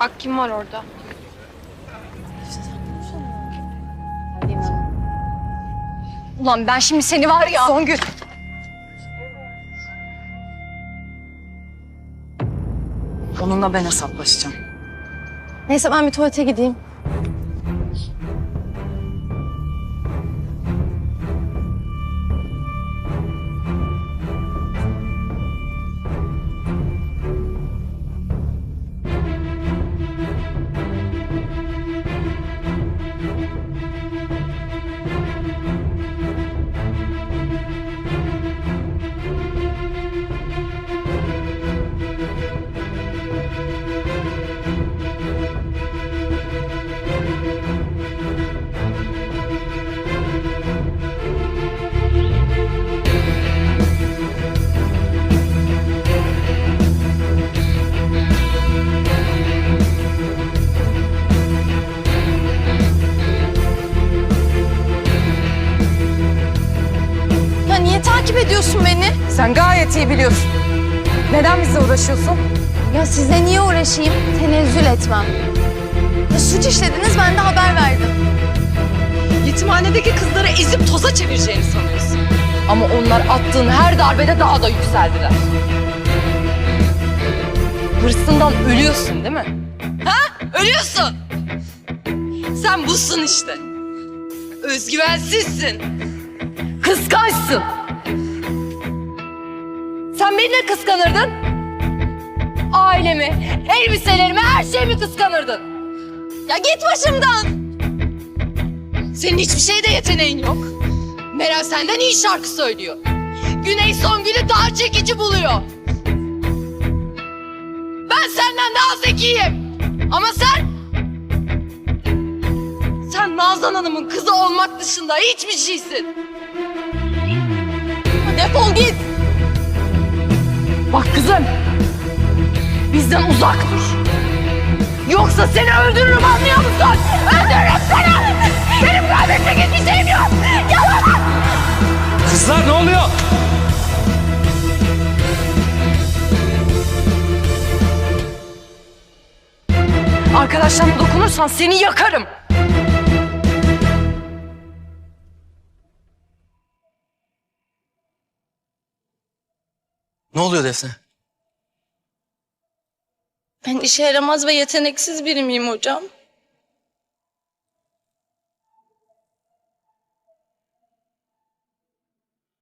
Bak kim var orada. Ulan ben şimdi seni var ya. Songül. Onunla ben hesaplaşacağım. Neyse ben bir tuvalete gideyim. Sen gayet iyi biliyorsun. Neden bizle uğraşıyorsun? Ya size niye uğraşayım? Tenezzül etmem. Ya suç işlediniz ben de haber verdim. Yetimhanedeki kızları ezip toza çevireceğini sanıyorsun. Ama onlar attığın her darbede daha da yükseldiler. Hırsından ölüyorsun değil mi? Ha? Ölüyorsun. Sen busun işte. Özgüvensizsin. Kıskançsın. Sen beni ne kıskanırdın? Ailemi, elbiselerimi, her şeyimi kıskanırdın. Ya git başımdan. Senin hiçbir şeyde yeteneğin yok. Meral senden iyi şarkı söylüyor. Güney Songül'ü daha çekici buluyor. Ben senden daha zekiyim. Ama sen... Sen Nazan Hanım'ın kızı olmak dışında hiçbir şeysin. Defol git. Bak kızım. Bizden uzak dur. Yoksa seni öldürürüm anlıyor musun? Öldürürüm seni. Benim kaybedecek hiçbir şeyim yok. Yalan. Kızlar ne oluyor? Arkadaşlarına dokunursan seni yakarım. Ne oluyor Defne? Ben işe yaramaz ve yeteneksiz biri miyim hocam?